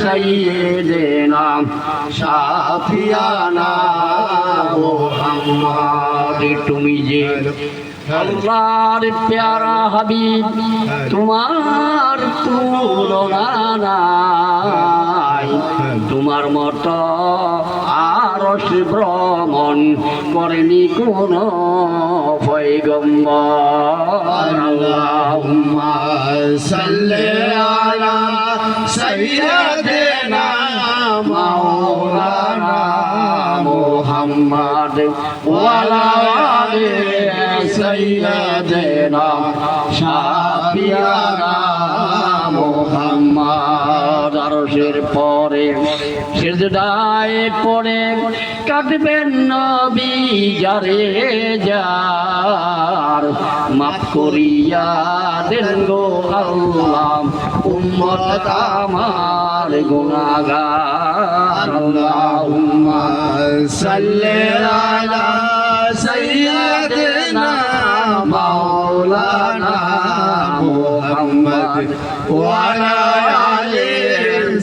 সাইয়েদেনা, সাফিয়ানা তুমি যে আল্লাহর প্যারা হাবিব, তোমার তুলনা নাই। তোমার মতো আরশ ভ্রমণ করেনি কোন পয়গম্বর আল্লাহুম্মা সাল্লি আলা সাইয়্যিদিনা মাওলানা মুহাম্মদ ওয়ালা আলি সাইয়্যিদিনা সিজদায় পড়ে কাটবেন নবী, যারে যার। মাফ করিয়া দেন গো আল্লাহ, উম্মত আমার গুনাহগার। আল্লাহুম্মা সাল্লি আলা সাইয়্যিদিনা মাওলানা মুহাম্মদ ওয়া আলা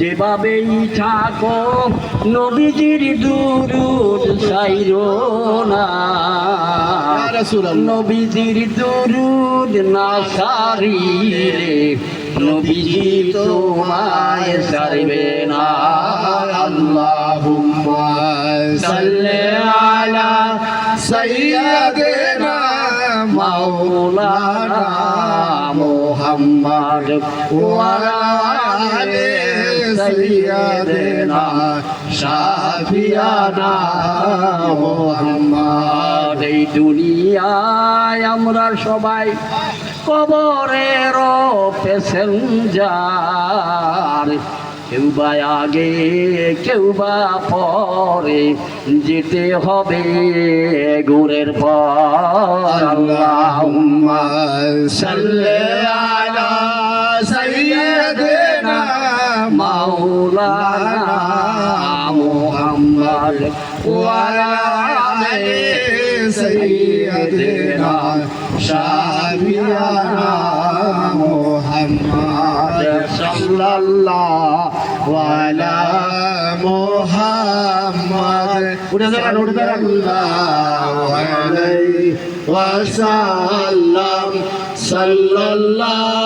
যেভাবেই থাকো নবীজির দুরুদ সাইরো না। নবীজির দুরুদ না সারিলে নবীজি তোমায় সারবে না। আল্লাহুম্মা সাল্লি আলা সাইয়্যিদিনা মাওলানা মুহাম্মদ ওয়া আলি সাইয়্যিদিনা শাফিয়ানা মুহাম্মদ এই দুনিয়ায় আমরা সবাই কবরের প্যাসেঞ্জার কেউ বা আগে কেউ বা পরে যেতে হবে গুরের পর আল্লাহুম্মা সাল্লি আলা সাইয়্যিদিনা মাওলানা মুহাম্মদ ওয়া আলি সাইয়্যিদিনা শাফিয়ানা মুহাম্মদ সাল্লাল্লাহু আলা মুহাম্মদ উঠে দাঁড়ান উঠে দাঁড়ান আলাইহি ওয়াসাল্লাম সাল্লাল্লাহু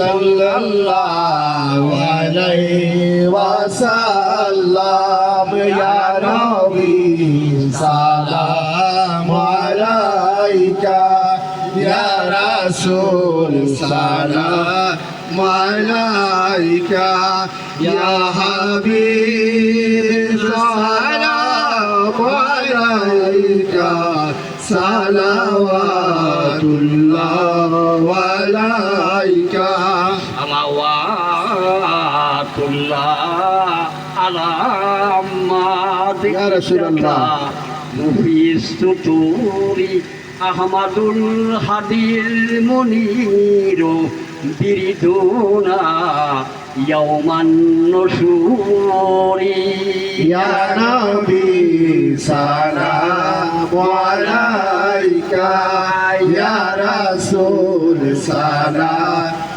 আলা মুহাম্মদ সাল্লাল্লাহু আলাইহি ওয়াসাল্লাম, ইয়া নবী, সালাম আলাইকা, ইয়া রাসূল, সালাম আলাইকা, ইয়া হাবিব, সালাম আলাইকা মুফিস্তুতুরি আহমাদুল হাদিল মুনির বিরিদুনা ইয়াউমান নুশুরি। ইয়া নবী সালাম আলাইকা। ইয়া রাসূল সালাম।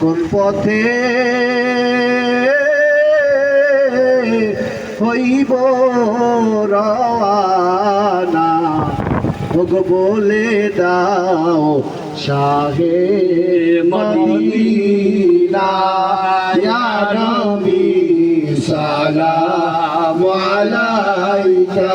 কোন পথে হইব রওয়ানা? ওগো বলে দাও শাহে মদিনা ইয়া নবী সালাম আলাইকা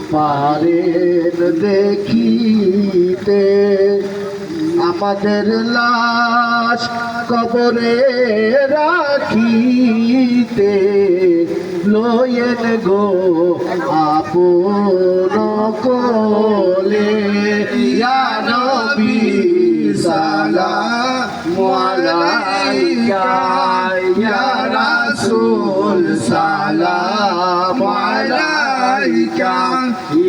পারেন দেখিতে আমাদের লাশ কবরে রাখিতে লয়েন গো আপন কোলে। সালাম আলাইকা।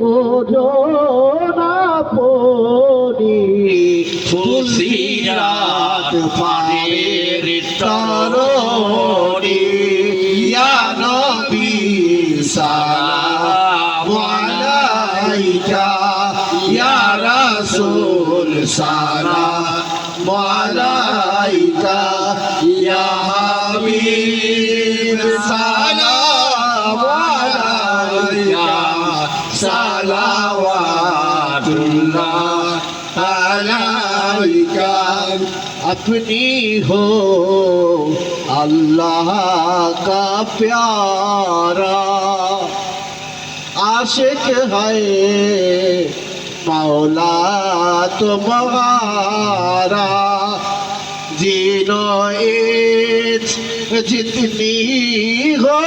ওজন আপনি ফুলসিরাত পারের তরণি ইয়া अपनी हो अल्लाह का प्यारा आशिक है मौला तुम्हारा जीनो इच जितनी हो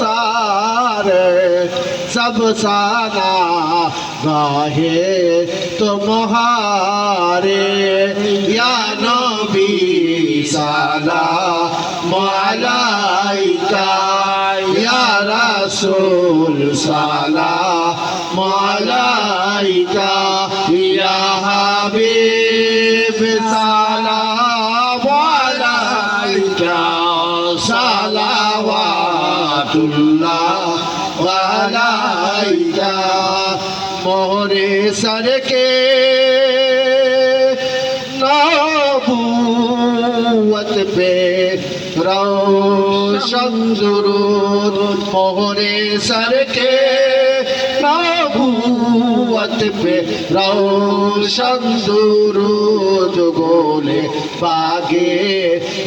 सारे सब साना গাহে তোমারে নবী সালাম আলাইকা ইয়া রাসূল সালাম আলাইকা ইয়া হাবিব সালাম আলাইকা সালাওয়াতুল্লাহ আলাইকা করে সরকে নবুয়ত পে রওশন জরুর পরে সরকে मोहरे सर के नबूवत पे रोशन दुरूद गोले बागे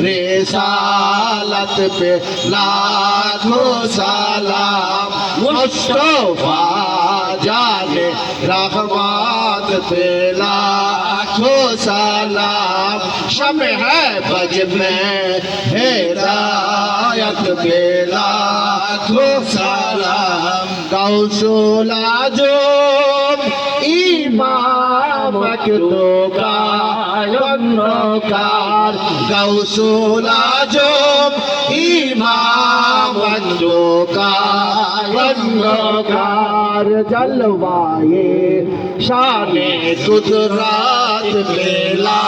रेसालत पे लाखों सलाम मुस्तफा जाने रहमत पे लाखों सलाम शब है बज में हिदायत पे लाखों सलाम कौशला जो ইমাম কার গৌসুল আজম, ইমাম কার জলওয়ায়ে শানে কুদরত মেলা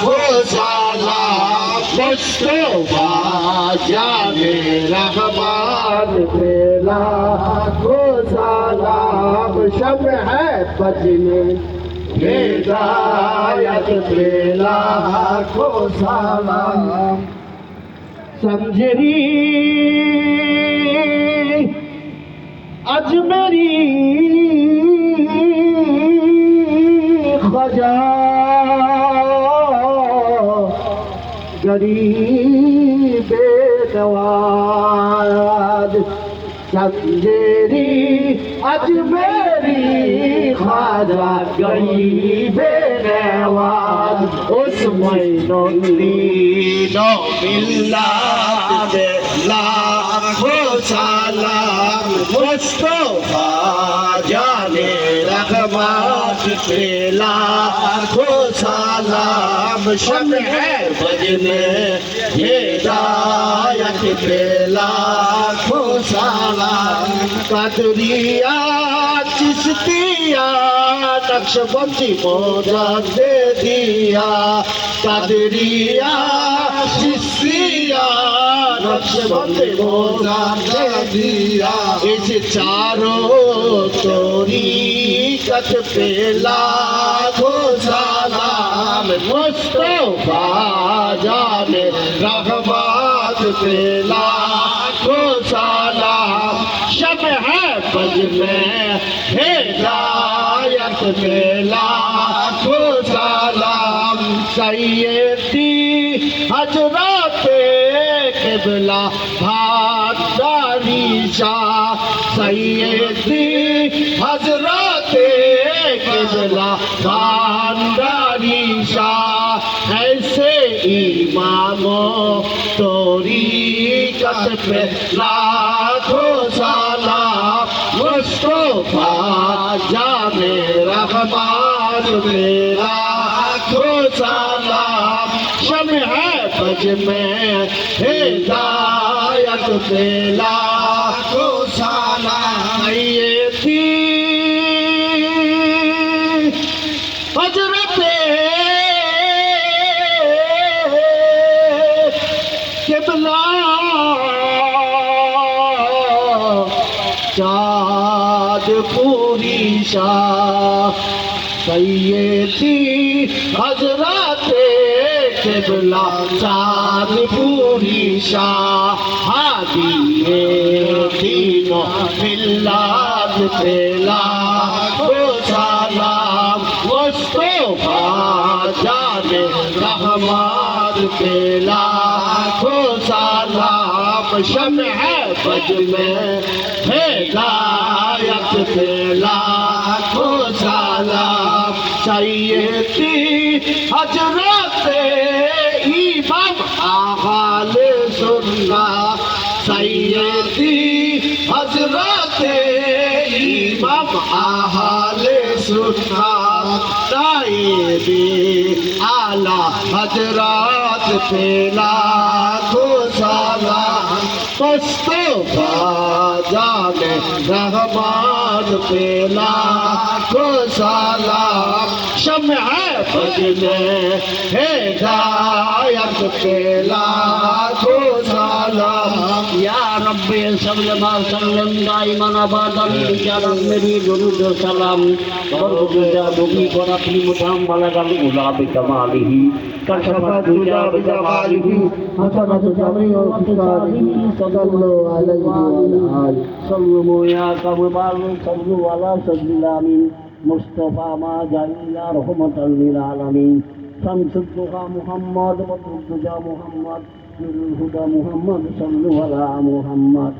খোসালা মুস্তফা জানে রহমান মেলা খোসালাম शब है बजने को सलाम समझरी अजमेरी खजा गरीब नवाज समझेरी अजमेरी খাজা গরিবে নেওয়াজ উসমাই নলি নবিল্লা লাখো সালাম মুস্তফা জানে রহমাত লাখো সালাম শমে বজনে হেদায়ত লাখো সালাম কাদরিয়া দিয়া নকশবন্দি মোজাক দে দিয়া, কাদরিয়া শিষ্যিয়া নকশবন্দি মোজাক দে দিয়া। এই যে চারো তোরি কত পেলা গো সালাম মুস্তফা জানে পেলা। में हिदायत पे लाखो सलाम सैयदी हजरत किबला भादारी शाह सैयदी हजरत किबला भादारी शाह ऐसे इमामों तोरी कत पे में हायक ते साई थी। हजरत कबल चाद पूरी शय थी हज़रत चाँद पूरी शाह है में पेला ओ सलाम सैयदी हजरत आला हजरात घोशाला पसितो رب سبل ما سلم دائما ابدا بجانب میری درود و سلام برد جدا نبی پر اپنی مدام بلغ الغلاب کماله کشفت جدا بجماله حسنت جمعی و خساری صدلو علیه والآل صلو یا قوم بارو صلو علی سجل آمین مصطفى ما جعل رحمة للعالمين شمس الضحى محمد وطرق محمد হুদা মুহাম্মদ সাল্লু আলা মুহাম্মদ।